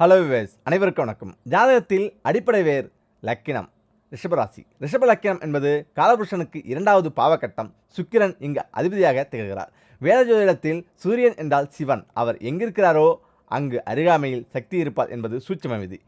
Hello wives அனைவருக்கும் வணக்கம். ஜாதகத்தில் அடிப்படை வேர் லக்கினம் ரிஷபராசி. ரிஷப லக்கினம் என்பது காலபுருஷனுக்கு இரண்டாவது பாவகட்டம். சுக்கிரன் இங்கு அதிபதியாக திகழ்கிறார். வேத ஜோதிடத்தில் சூரியன் என்றால் சிவன். அவர் எங்கிருக்கிறாரோ அங்கு அருகாமையில் சக்தி இருப்பார் என்பது சூட்சம விதி.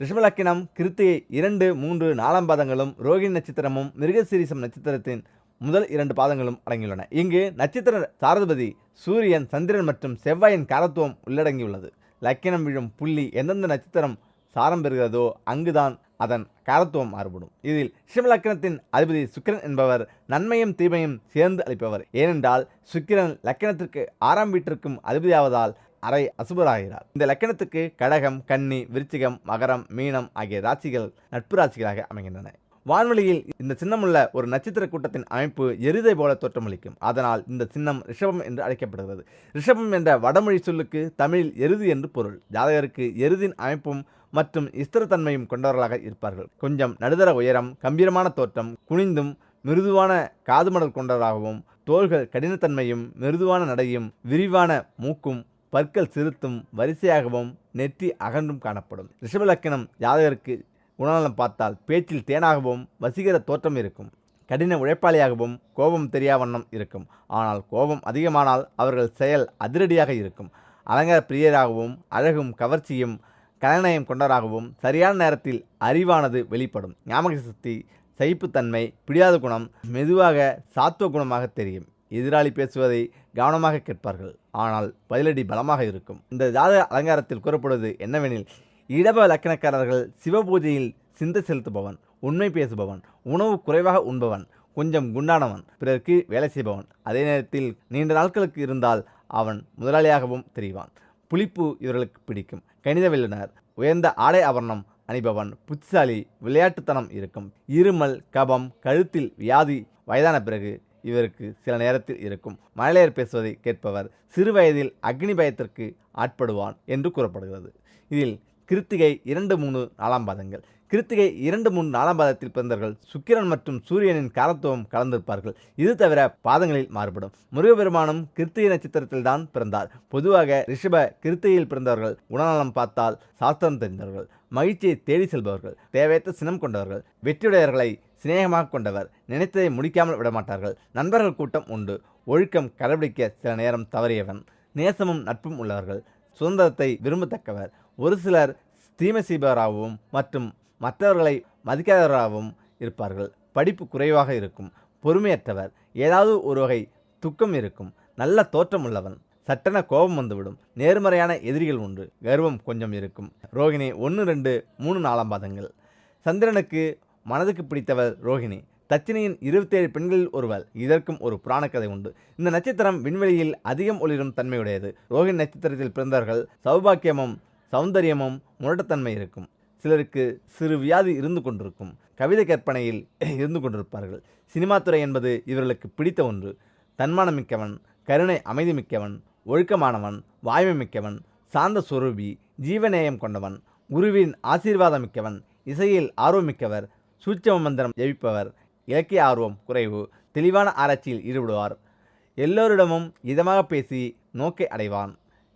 ரிஷபலக்கினம் கிருத்திகை இரண்டு மூன்று நாலாம் பாதங்களும் ரோகிணி நட்சத்திரமும் மிருகசீரிசம் நட்சத்திரத்தின் முதல் இரண்டு பாதங்களும் அடங்கியுள்ளன. இங்கு நட்சத்திர சாரதிபதி சூரியன் சந்திரன் மற்றும் செவ்வாயின் காரத்துவம் உள்ளடங்கியுள்ளது. லக்கினம் விழும் புள்ளி எந்தெந்த நட்சத்திரம் சாரம் பெறுகிறதோ அங்குதான் அதன் காரத்துவம் மாறுபடும். இதில் ரிஷபலக்கணத்தின் அதிபதி சுக்கிரன் என்பவர் நன்மையும் தீமையும் சேர்ந்து அளிப்பவர். ஏனென்றால் சுக்கிரன் லக்கணத்திற்கு ஆறாம் வீட்டிற்கும் அதிபதியாவதால் அரை அசுபராகிறார். இந்த லக்கணத்துக்கு கடகம் கன்னி விருச்சிகம் மகரம் மீனம் ஆகிய ராசிகள் நட்பு ராசிகளாக அமைகின்றன. வான்வெளியில் இந்த சின்னமுள்ள ஒரு நட்சத்திர கூட்டத்தின் அமைப்பு எருதை போல தோற்றமளிக்கும். அதனால் இந்த சின்னம் ரிஷபம் என்று அழைக்கப்படுகிறது. ரிஷபம் என்ற வடமொழி சொல்லுக்கு தமிழில் எருது என்று பொருள். ஜாதகருக்கு எருதின் அமைப்பும் மற்றும் ஸ்திரத்தன்மையும் கொண்டவர்களாக இருப்பார்கள். கொஞ்சம் நடுதர உயரம் கம்பீரமான தோற்றம் குனிந்தும் மிருதுவான காதுமடல் கொண்டவராகவும் தோள்கள் கடினத்தன்மையும் மிருதுவான நடையும் விரிவான மூக்கும் பற்கள் சிறுத்தும் வரிசையாகவும் நெற்றி அகன்றும் காணப்படும். ரிஷபலக்கணம் ஜாதகருக்கு குணநலம் பார்த்தால் பேச்சில் தேனாகவும் வசீகர தோற்றம் இருக்கும். கடின உழைப்பாளியாகவும் கோபம் தெரியா வண்ணம் இருக்கும். ஆனால் கோபம் அதிகமானால் அவர்கள் செயல் அதிரடியாக இருக்கும். அலங்கார பிரியராகவும் அழகும் கவர்ச்சியும் கலைநயம் கொண்டவராகவும் சரியான நேரத்தில் அறிவானது வெளிப்படும். ஞாபக சக்தி சகிப்புத்தன்மை பிடியாத குணம் மெதுவாக சாத்துவ குணமாக தெரியும். எதிராளி பேசுவதை கவனமாக கேட்பார்கள். ஆனால் பதிலடி பலமாக இருக்கும். இந்த ஜாதக அலங்காரத்தில் கூறப்படுவது என்னவெனில் இடப லக்கணக்காரர்கள் சிவபூஜையில் சிந்தை செலுத்துபவன் உண்மை பேசுபவன் உணவு குறைவாக உண்பவன் கொஞ்சம் குண்டானவன் பிறருக்கு வேலை செய்பவன். அதே நேரத்தில் நீண்ட நாட்களுக்கு இருந்தால் அவன் முதலாளியாகவும் தெரிவான். புளிப்பு இவர்களுக்கு பிடிக்கும். கணித வல்லுநர் உயர்ந்த ஆடை ஆபரணம் அணிபவன் புத்திசாலி விளையாட்டுத்தனம் இருக்கும். இருமல் கபம் கழுத்தில் வியாதி வயதான பிறகு இவருக்கு சில நேரத்தில் இருக்கும். மழலையர் பேசுவதை கேட்பவர் சிறு வயதில் அக்னி பயத்திற்கு ஆட்படுவான் என்று கூறப்படுகிறது. இதில் கிருத்திகை இரண்டு மூணு நாலாம் பாதங்கள். கிருத்திகை இரண்டு மூணு நாலாம் பாதத்தில் பிறந்தவர்கள் சுக்கிரன் மற்றும் சூரியனின் காலத்துவம் கலந்திருப்பார்கள். இது தவிர பாதங்களில் மாறுபடும். முருகபெருமானும் கிருத்திகை நட்சத்திரத்தில் தான் பிறந்தார். பொதுவாக ரிஷப கிருத்திகையில் பிறந்தவர்கள் குணநலம் பார்த்தால் சாஸ்திரம் தெரிந்தவர்கள் மகிழ்ச்சியை தேடி செல்பவர்கள் தேவையற்ற சினம் கொண்டவர்கள் வெற்றியுடையவர்களை சிநேகமாக கொண்டவர் நினைத்ததை முடிக்காமல் விடமாட்டார்கள். நண்பர்கள் கூட்டம் உண்டு. ஒழுக்கம் கடைபிடிக்க சில நேரம் தவறியவன் நேசமும் நட்பும் உள்ளவர்கள் சுதந்திரத்தை விரும்பத்தக்கவர் ஒரு சிலர் தீமை செய்பவராகவும் மற்றும் மற்றவர்களை மதிக்காதவராகவும் இருப்பார்கள். படிப்பு குறைவாக இருக்கும். பொறுமையற்றவர். ஏதாவது ஒரு வகை துக்கம் இருக்கும். நல்ல தோற்றம் உள்ளவன் சட்டென கோபம் வந்துவிடும். நேர்மறையான எதிரிகள் உண்டு. கர்வம் கொஞ்சம் இருக்கும். ரோகிணி ஒன்று ரெண்டு மூணு நாலாம் பாதங்கள். சந்திரனுக்கு மனதுக்கு பிடித்தவர் ரோகிணி. தச்சினியின் இருபத்தேழு பெண்களில் ஒருவர். இதற்கும் ஒரு புராணக்கதை உண்டு. இந்த நட்சத்திரம் விண்வெளியில் அதிகம் ஒளிரும் தன்மையுடையது. ரோஹிணி நட்சத்திரத்தில் பிறந்தவர்கள் சௌபாக்கியமும் சௌந்தரியமும் முரட்டத்தன்மை இருக்கும். சிலருக்கு சிறு வியாதி இருந்து கொண்டிருக்கும். கவிதை கற்பனையில் இருந்து கொண்டிருப்பார்கள். சினிமா துறை என்பது இவர்களுக்கு பிடித்த ஒன்று. தன்மானம் மிக்கவன் கருணை அமைதி மிக்கவன் ஒழுக்கமானவன் வாய்மை மிக்கவன் சாந்த சுரூபி ஜீவநேயம் கொண்டவன் குருவின் ஆசீர்வாதம் மிக்கவன் இசையில் ஆர்வமிக்கவர் சூட்சம மந்திரம் ஜெயிப்பவர் இலக்கிய ஆர்வம் குறைவு தெளிவான ஆராய்ச்சியில் ஈடுபடுவார். எல்லோரிடமும் இதமாக பேசி நோக்கை அடைவான்.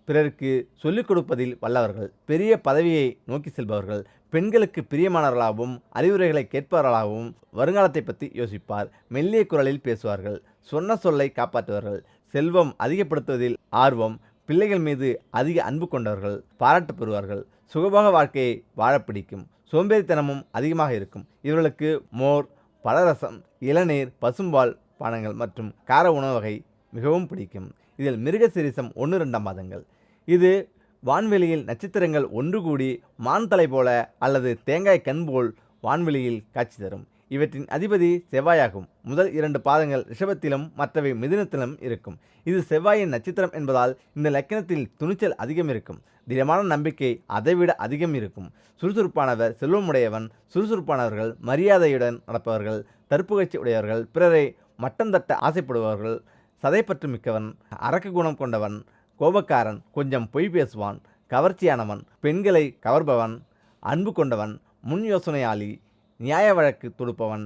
பிறருக்கு சொல்லிக் கொடுப்பதில் வல்லவர்கள் பெரிய பதவியை நோக்கி செல்பவர்கள் பெண்களுக்கு பிரியமானவர்களாகவும் அறிவுரைகளை கேட்பவர்களாகவும் வருங்காலத்தை பற்றி யோசிப்பார். மெல்லிய குரலில் பேசுவார்கள். சொன்ன சொல்லை காப்பாற்றுவார்கள். செல்வம் அதிகப்படுத்துவதில் ஆர்வம் பிள்ளைகள் மீது அதிக அன்பு கொண்டவர்கள் பாராட்டு பெறுவார்கள். சுகபோக வாழ்க்கையை வாழ பிடிக்கும். சோம்பேறித்தனமும் அதிகமாக இருக்கும். இவர்களுக்கு மோர் பலரசம் இளநீர் பசும்பால் பானங்கள் மற்றும் கார உணவு வகை மிகவும் பிடிக்கும். இதில் மிருகசிரிசம் ஒன்று ரெண்டாம் மாதங்கள் இது வான்வெளியில் நட்சத்திரங்கள் ஒன்று கூடி மான் தலை போல அல்லது தேங்காய் கண் போல் வான்வெளியில் காட்சி தரும். இவற்றின் அதிபதி செவ்வாயாகும். முதல் இரண்டு பாதங்கள் ரிஷபத்திலும் மற்றவை மிதுனத்திலும் இருக்கும். இது செவ்வாயின் நட்சத்திரம் என்பதால் இந்த லக்கணத்தில் துணிச்சல் அதிகம் இருக்கும். திடமான நம்பிக்கை அதைவிட அதிகம் இருக்கும். சுறுசுறுப்பானவர் செல்வமுடையவன் சுறுசுறுப்பானவர்கள் மரியாதையுடன் நடப்பவர்கள் தற்புகழ்ச்சி உடையவர்கள் பிறரை மட்டம் தட்ட ஆசைப்படுபவர்கள் சதைப்பற்று மிக்கவன் அரக்க குணம் கொண்டவன் கோபக்காரன் கொஞ்சம் பொய் பேசுவான் கவர்ச்சியானவன் பெண்களை கவர்பவன் அன்பு கொண்டவன் முன் யோசனையாளி நியாய வழக்கு தொடுப்பவன்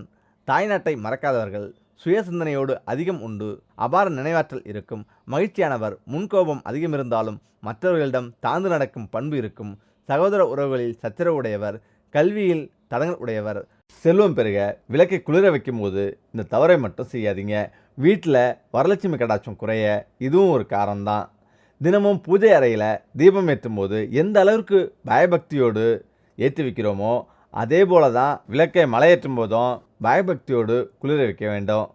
தாய்நாட்டை மறக்காதவர்கள் சுய சிந்தனையோடு அதிகம் உண்டு அபார நினைவாற்றல் இருக்கும் மகிழ்ச்சியானவர் முன்கோபம் அதிகம் இருந்தாலும் மற்றவர்களிடம் தாழ்ந்து நடக்கும் பண்பு இருக்கும் சகோதர உறவுகளில் சச்சரவு உடையவர் கல்வியில் தடங்கள் உடையவர். செல்வம் பெருக விளக்கை குளிர வைக்கும்போது இந்த தவறை மட்டும் செய்யாதீங்க. வீட்டில் வரலட்சுமி கடாட்சம் குறைய இதுவும் ஒரு காரணம்தான். தினமும் பூஜை அறையில் தீபம் ஏற்றும் போது எந்த அளவிற்கு பயபக்தியோடு ஏற்றி வைக்கிறோமோ அதே போல தான் விளக்கை மலையேற்றும் போதும் பயபக்தியோடு குளிர வைக்க வேண்டும்.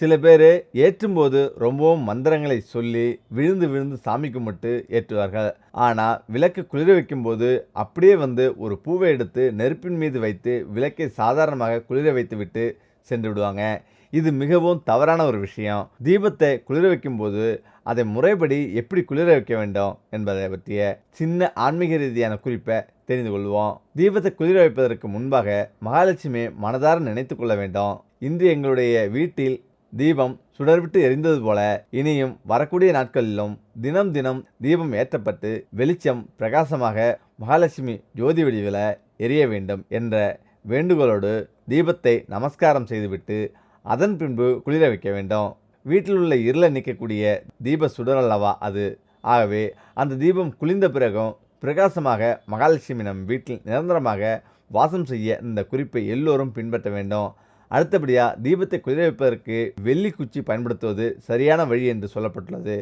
சில பேர் ஏற்றும்போது ரொம்பவும் மந்திரங்களை சொல்லி விழுந்து விழுந்து சாமி கும்பிட்டு ஏற்றுவார்கள். ஆனால் விளக்கு குளிர வைக்கும்போது அப்படியே வந்து ஒரு பூவை எடுத்து நெருப்பின் மீது வைத்து விளக்கை சாதாரணமாக குளிர வைத்துவிட்டு சென்று விடுவாங்க. இது மிகவும் தவறான ஒரு விஷயம். தீபத்தை குளிர வைக்கும்போது அதை முறைப்படி எப்படி குளிர வைக்க வேண்டும் என்பதை பற்றிய சின்ன ஆன்மீக ரீதியான குறிப்பை தெரிந்து கொள்வோம். தீபத்தை குளிர வைப்பதற்கு முன்பாக மகாலட்சுமி மனதார நினைத்து கொள்ள வேண்டும். இன்று எங்களுடைய வீட்டில் தீபம் சுடர்விட்டு எரிந்தது போல இனியும் வரக்கூடிய நாட்களிலும் தினம் தினம் தீபம் ஏற்றப்பட்டு வெளிச்சம் பிரகாசமாக மகாலட்சுமி ஜோதி வடிவில் எரிய வேண்டும் என்ற வேண்டுகோளோடு தீபத்தை நமஸ்காரம் செய்துவிட்டு அதன் பின்பு குளிர வைக்க வேண்டும். வீட்டில் உள்ள இருளை நிற்கக்கூடிய தீப சுடர் அல்லவா அது? ஆகவே அந்த தீபம் குளிர்ந்த பிறகும் பிரகாசமாக மகாலட்சுமி நம் வீட்டில் நிரந்தரமாக வாசம் செய்ய இந்த குறிப்பை எல்லோரும் பின்பற்ற வேண்டும். அடுத்தபடியாக தீபத்தை குளிர வைப்பதற்கு வெள்ளி குச்சி பயன்படுத்துவது சரியான வழி என்று சொல்லப்பட்டுள்ளது.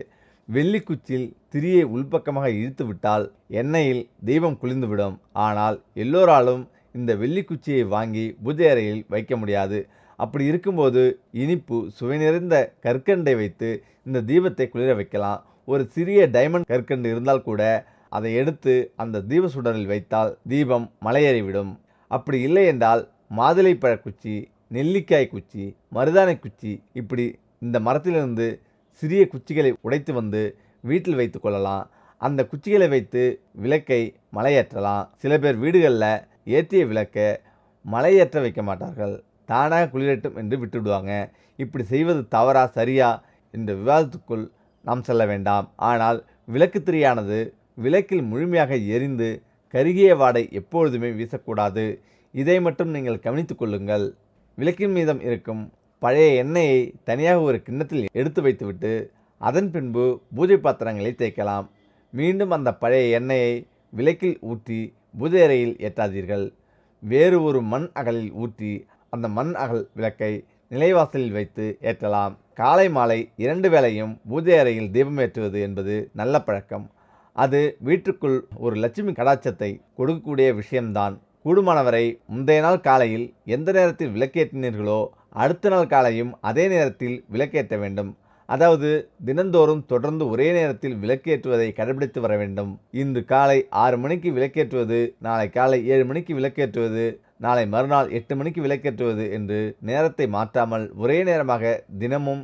வெள்ளி குச்சியில் திரியை உள்பக்கமாக இழுத்து விட்டால் எண்ணெயில் தீபம் குளிர்ந்துவிடும். ஆனால் எல்லோராலும் இந்த வெள்ளி குச்சியை வாங்கி பூஜை அறையில் வைக்க முடியாது. அப்படி இருக்கும்போது இனிப்பு சுவை நிறைந்த கற்கண்டை வைத்து இந்த தீபத்தை குளிர வைக்கலாம் ஒரு சிறிய டைமண்ட் கற்கண்டு இருந்தால் கூட அதை எடுத்து அந்த தீப சுடரில் வைத்தால் தீபம் மலையேறிவிடும். அப்படி இல்லை என்றால் மாதுளைப்பழ குச்சி நெல்லிக்காய் குச்சி மருதாணை குச்சி இப்படி இந்த மரத்திலிருந்து சிறிய குச்சிகளை உடைத்து வந்து வீட்டில் வைத்து கொள்ளலாம். அந்த குச்சிகளை வைத்து விளக்கை மலையேற்றலாம். சில பேர் வீடுகளில் ஏற்றிய விளக்கை மலையேற்ற வைக்க மாட்டார்கள். தானாக குளிரட்டும் என்று விட்டுவிடுவாங்க. இப்படி செய்வது தவறா சரியா என்ற விவாதத்துக்குள் நாம் செல்ல வேண்டாம். ஆனால் விளக்கு திரியானது விளக்கில் முழுமையாக எரிந்து கருகிய வாடை எப்பொழுதுமே வீசக்கூடாது. இதை மட்டும் நீங்கள் கவனித்துக் கொள்ளுங்கள். விளக்கின் மீதம் இருக்கும் பழைய எண்ணெயை தனியாக ஒரு கிண்ணத்தில் எடுத்து வைத்துவிட்டு அதன் பின்பு பூஜை பாத்திரங்களை தேய்க்கலாம். மீண்டும் அந்த பழைய எண்ணெயை விளக்கில் ஊற்றி பூஜை அறையில் ஏற்றாதீர்கள். வேறு ஒரு மண் அகலில் ஊற்றி அந்த மண் அகல் விளக்கை நிலைவாசலில் வைத்து ஏற்றலாம். காலை மாலை இரண்டு வேளையும் பூஜை அறையில் தீபம் ஏற்றுவது என்பது நல்ல பழக்கம். அது வீட்டுக்குள் ஒரு லட்சுமி கடாட்சத்தை கொடுக்கக்கூடிய விஷயம்தான். கூடுமானவரை முந்தைய நாள் காலையில் எந்த நேரத்தில் விளக்கேற்றினீர்களோ அடுத்த நாள் காலையும் அதே நேரத்தில் விளக்கேற்ற வேண்டும். அதாவது தினந்தோறும் தொடர்ந்து ஒரே நேரத்தில் விளக்கேற்றுவதை கடைபிடித்து வர வேண்டும். இன்று காலை ஆறு மணிக்கு விளக்கேற்றுவது நாளை காலை ஏழு மணிக்கு விளக்கேற்றுவது நாளை மறுநாள் எட்டு மணிக்கு விளக்கேற்றுவது என்று நேரத்தை மாற்றாமல் ஒரே நேரமாக தினமும்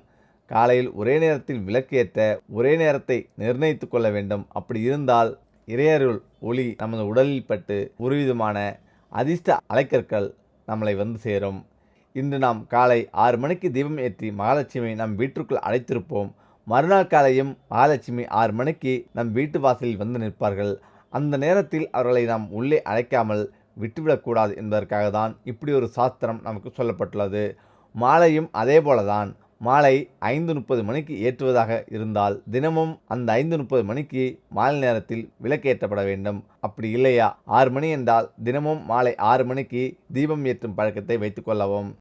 காலையில் ஒரே நேரத்தில் விளக்கேற்ற ஒரே நேரத்தை நிர்ணயித்து கொள்ள வேண்டும். அப்படி இருந்தால் இறையருள் ஒளி நமது உடலில் பட்டு ஒருவிதமான அதிர்ஷ்ட அலைக்கற்கள் நம்மளை வந்து சேரும். இன்று நாம் காலை ஆறு மணிக்கு தீபம் ஏற்றி மகாலட்சுமியை நம் வீட்டிற்குள் அழைத்திருப்போம். மறுநாள் காலையும் மகாலட்சுமி ஆறு மணிக்கு நம் வீட்டு வாசலில் வந்து நிற்பார்கள். அந்த நேரத்தில் அவர்களை நாம் உள்ளே அழைக்காமல் விட்டுவிடக்கூடாது என்பதற்காக தான் இப்படி ஒரு சாஸ்திரம் நமக்கு சொல்லப்பட்டுள்ளது. மாலையும் அதே போல தான் மாலை ஐந்து முப்பது மணிக்கு ஏற்றுவதாக இருந்தால் தினமும் அந்த ஐந்து முப்பது மணிக்கு மாலை நேரத்தில் விளக்கேற்றப்பட வேண்டும். அப்படி இல்லையா? ஆறு மணி என்றால் தினமும் மாலை ஆறு மணிக்கு தீபம் ஏற்றும் பழக்கத்தை வைத்துக்கொள்ளவும்